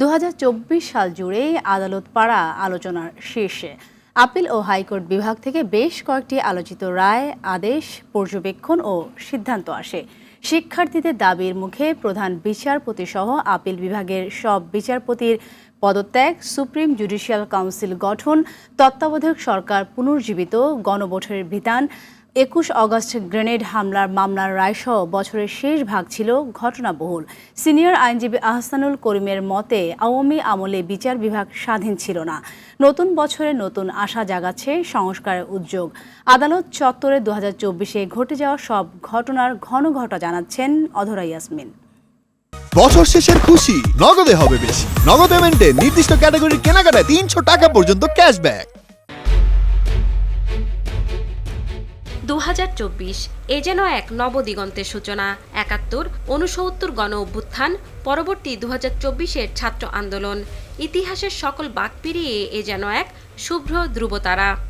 দু হাজার চব্বিশ সাল জুড়েই আদালত পাড়া আলোচনার শীর্ষে। আপিল ও হাইকোর্ট বিভাগ থেকে বেশ কয়েকটি আলোচিত রায়, আদেশ, পর্যবেক্ষণ ও সিদ্ধান্ত আসে। শিক্ষার্থীদের দাবির মুখে প্রধান বিচারপতি সহ আপিল বিভাগের সব বিচারপতির পদত্যাগ, সুপ্রিম জুডিশিয়াল কাউন্সিল গঠন, তত্ত্বাবধায়ক সরকার পুনর্জীবিত, গণভোটের বিধান একুশ অগস্ট গ্রেনেড হামলার মামলার রায়সহ বছরের শেষ ভাগ ছিল ঘটনাবহুল। সিনিয়র আইনজীবী আহসানুল করিমের মতে, আওয়ামী আমলে বিচার বিভাগ স্বাধীন ছিল না। নতুন বছরে নতুন আশা জাগাচ্ছে সংস্কারের উদ্যোগ। আদালত চত্বরে দু হাজার ঘটে যাওয়া সব ঘটনার ঘন ঘটা জানাচ্ছেন অধরা ইয়াসমিন। বছর শেষের খুশি, নগদে হবে বেশি। নগদ পেমেন্টে নির্দিষ্ট ক্যাটাগরির কেনাকাটায় তিনশো টাকা পর্যন্ত ক্যাশব্যাক এ যেন এক নবদিগন্তের সূচনা। একাত্তর অনুসত্তর গণ অভ্যুত্থান, পরবর্তী দু হাজার চব্বিশের ছাত্র আন্দোলন। ইতিহাসের সকল বাক পেরিয়ে এ যেন এক শুভ্র ধ্রুবতারা।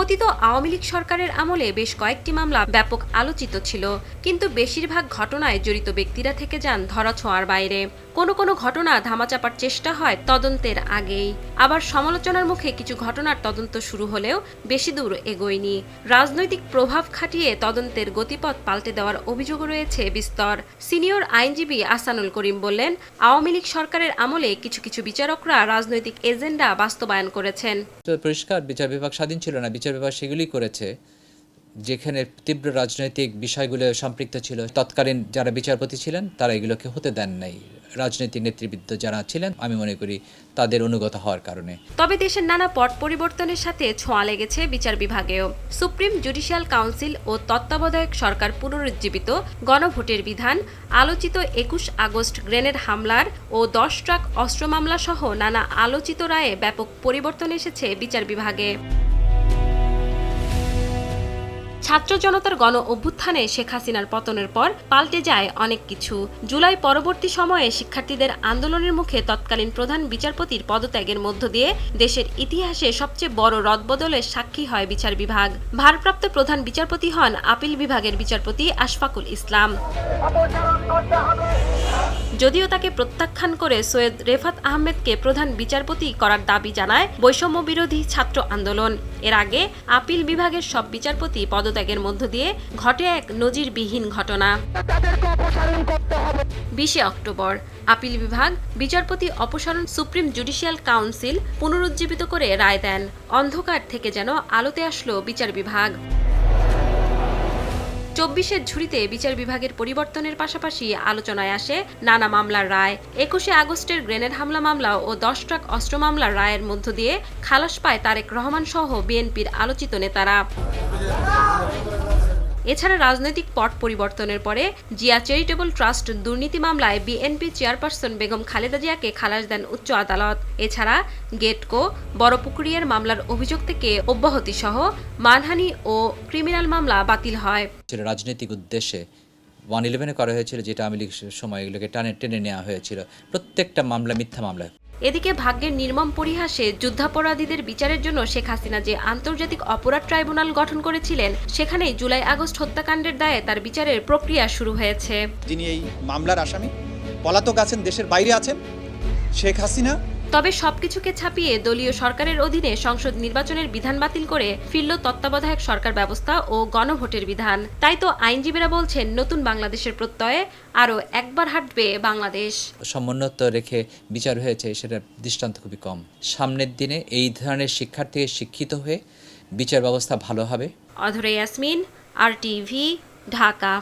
পতিত আওয়ামী লীগ সরকারের আমলে বেশ কয়েকটি মামলা ব্যাপক আলোচিত ছিল, কিন্তু বেশিরভাগ ঘটনায় জড়িত ব্যক্তিরা থেকে যান ধরাছোঁয়ার বাইরে। কোনো কোনো ঘটনা ধামাচাপার চেষ্টা হয় তদন্তের আগেই। আবার সমালোচনার মুখে কিছু ঘটনার তদন্ত শুরু হলেও বেশি দূর এগোয়নি। রাজনৈতিক প্রভাব খাটিয়ে তদন্তের গতিপথ পাল্টে দেওয়ার অভিযোগ রয়েছে বিস্তর। সিনিয়র আইনজীবী আসানুল করিম বললেন, আওয়ামী লীগ সরকারের আমলে কিছু কিছু বিচারকরা রাজনৈতিক এজেন্ডা বাস্তবায়ন করেছেন। পরিষ্কার বিচার বিভাগ স্বাধীন ছিল না বিভাগ সেগুলি করেছে, যেখানে তীব্র রাজনৈতিক বিষয়গুলো সম্পৃক্ত ছিল। তৎকালীন যারা বিচারপতি ছিলেন, তারা এগুলোকে হতে দেন নাই। রাজনৈতিক নেতৃবৃন্দ যারা ছিলেন, আমি মনে করি তাদের অনুগত হওয়ার কারণে। তবে দেশের নানা পট পরিবর্তনের সাথে ছোঁয়া লেগেছে বিচার বিভাগেও। সুপ্রিম জুডিশিয়াল কাউন্সিল ও তত্ত্বাবধায়ক সরকার পুনরুজ্জীবিত গণভোটের বিধান, আলোচিত একুশ আগস্ট গ্রেনেড হামলার ও দশ ট্রাক অস্ত্র মামলা সহ নানা আলোচিত রায়ে ব্যাপক পরিবর্তন এসেছে বিচার বিভাগে। ছাত্র জনতার গণ অভ্যুত্থানে শেখ হাসিনার পতনের পর পাল্টে যায় অনেক কিছু। জুলাই পরবর্তী সময়ে শিক্ষার্থীদের আন্দোলনের মুখে তৎকালীন প্রধান বিচারপতির পদত্যাগের মধ্য দিয়ে দেশের ইতিহাসে সবচেয়ে বড় রদবদলের সাক্ষী হয় বিচার বিভাগ। ভারপ্রাপ্ত প্রধান বিচারপতি হন আপিল বিভাগের বিচারপতি আশফাকুল ইসলাম। যদিও তাকে প্রত্যাখ্যান করে সৈয়দ রেফাত আহমেদকে প্রধান বিচারপতি করার দাবি জানায় বৈষম্য বিরোধী ছাত্র আন্দোলন। এর আগে আপিল বিভাগের সব বিচারপতি পদত্যাগের মধ্য দিয়ে ঘটে এক নজিরবিহীন ঘটনা। বিশে অক্টোবর, আপিল বিভাগ বিচারপতি অপসারণ সুপ্রিম জুডিশিয়াল কাউন্সিল পুনরুজ্জীবিত করে রায় দেন। অন্ধকার থেকে যেন আলোতে আসলো বিচার বিভাগ। চব্বিশের ঝুড়িতে বিচার বিভাগের পরিবর্তনের পাশাপাশি আলোচনায় আসে নানা মামলার রায়। একুশে আগস্টের গ্রেনেড হামলা মামলা ও দশ ট্রাক অস্ত্র মামলার রায়ের মধ্য দিয়ে খালাস পায় তারেক রহমান সহ বিএনপির আলোচিত নেতারা। এছাড়া রাজনৈতিক পট পরিবর্তনের পরে জিয়া চ্যারিটেবল ট্রাস্ট দুর্নীতি মামলায় বিএনপি চেয়ারপারসন বেগম খালেদা জিয়াকে খালাস দেন উচ্চ আদালত। এছাড়া গেটকো, বড়পুকুরিয়ার মামলার অভিযোগ থেকে অব্যাহতি সহ মানহানি ও ক্রিমিনাল মামলা বাতিল হয়। রাজনৈতিক উদ্দেশ্যে ওয়ান ইলেভেনে করা হয়েছিল, যেটা আমি সময় এগুলোকে টানে, টেনে নেওয়া হয়েছিল। প্রত্যেকটা মামলা মিথ্যা মামলা এদিকে ভাগ্যের নির্মম পরিহাসে যুদ্ধাপরাধীদের বিচারের জন্য শেখ হাসিনা যে আন্তর্জাতিক অপরাধ ট্রাইব্যুনাল গঠন করেছিলেন, সেখানেই জুলাই আগস্ট হত্যাকাণ্ডের দায়ে তার বিচারের প্রক্রিয়া শুরু হয়েছে। যিনি এই মামলার আসামি, পলাতক আছেন, দেশের বাইরে আছেন, শেখ হাসিনা তবে সবকিছুকে ছাপিয়ে দলীয় সরকারের অধীনে সংসদ নির্বাচনের বিধান বাতিল করে ফিরল তত্ত্বাবধায়ক সরকার ব্যবস্থা ও গণভোটের বিধান। তাই তো আইনজীবীরা বলছেন নতুন বাংলাদেশের প্রত্যয়ে আরও একবার হাঁটবে বাংলাদেশ। সমুন্নত রেখে বিচার হয়েছে সেটা দৃষ্টান্ত খুবই কম। সামনের দিনে এই ধরনের শিক্ষার্থী শিক্ষিত হয়ে বিচার ব্যবস্থা ভালো হবে। অধরে ইয়াসমিন আর টিভি ঢাকা।